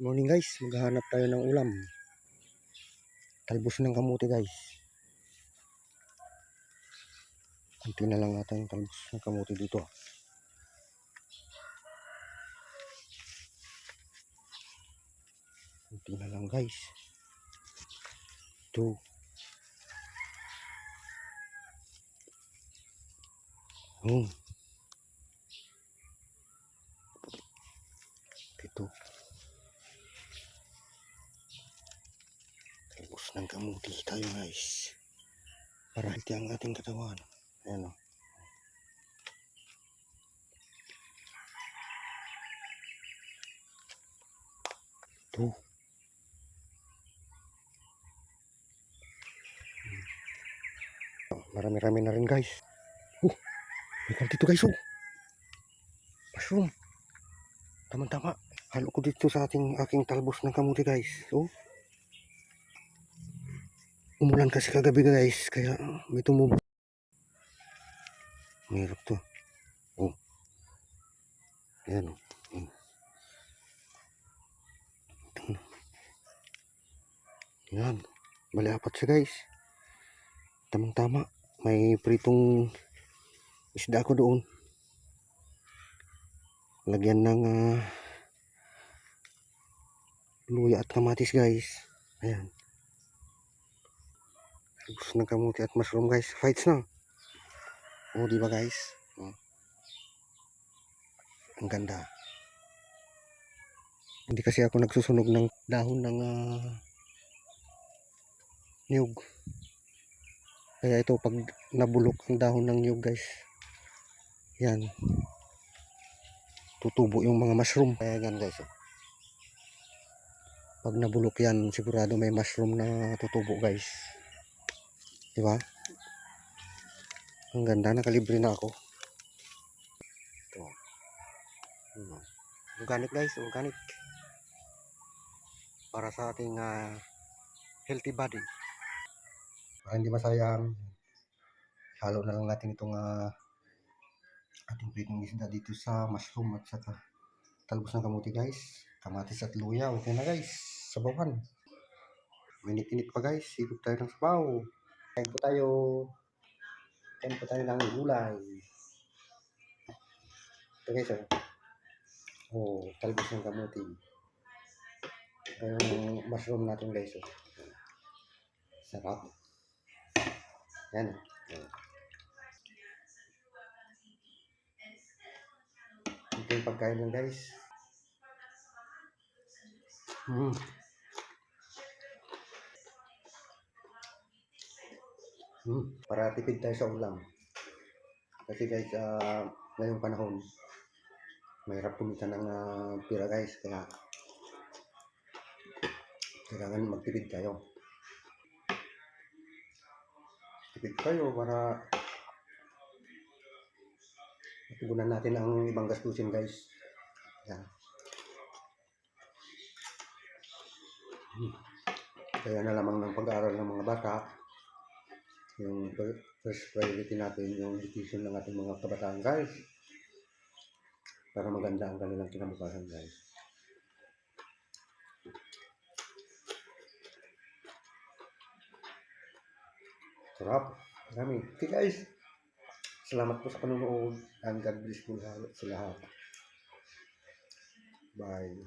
Morning guys, maghahanap tayo ng ulam. Talbos ng kamuti guys. Kunti na lang natin yung talbos ng kamuti dito. Kunti na lang guys. Ito. Oh. Ito. Talbos ng kamuti tayo guys. Para healthy ang ating katawan. Ayan o. Ito. Hmm. Marami-rami na rin guys. Oh, may dito guys oh. Mushroom. Tama-tama. Halo ko dito sa ating aking talbos ng kamuti guys. Oh. Umulan kasi kagabi guys, kaya may tumubo. Mahirap to. Oh. Ayan oh. Mm. Ito na. Yan. Bali apat siya guys. Tamang tama. May pritong isda ko doon. Lagyan ng ah, luya at kamatis guys. Ayan. Gusto ng kamuti at mushroom guys. Fights na. Oh, di ba guys? Oh. Ang ganda. Hindi kasi ako nagsusunog ng dahon ng ah, niyog. Kaya ito pag nabulok ang dahon ng niyog guys. Yan. Tutubo yung mga mushroom. Kaya yan guys. Oh. Pag nabulok yan, sigurado may mushroom na tutubo guys. Di ba? Ang ganda, nakalibre na ako. Ito. Ano? Organic guys, organic. Para sa ating ah, healthy body. Para hindi masayang, halo na lang natin itong ah, ating pritong isda dito sa mushroom at saka talbos ng kamuti guys. Kamatis at luya, okay na guys. Sabawan. Minit-init pa guys, higop tayo ng sabaw. Kain po tayo. Kain po tayo ng gulay. Ito guys, oh. Oh, talbos ng kamuti. Ito yung mushroom natin guys, oh. Sarap. Yan, oh. Ito yung pagkain ng guys. Mm. Hmm, para tipid tayo sa ulam. Kasi guys, ah, ngayong panahon, mahirap kumita ng ah, pira guys. Kaya, kailangan magtipid tayo. Tipid tayo para matugunan natin ang ibang gastusin guys. Yan. Hmm. Kaya na lamang ng pag-aaral ng mga bata, yung fir- first priority natin yung education ng ating mga kabataan guys. Para maganda ang kanilang kinabukasan guys. Sarap. Marami. Okay guys. Salamat po sa panonood and God bless po sa lahat. Bye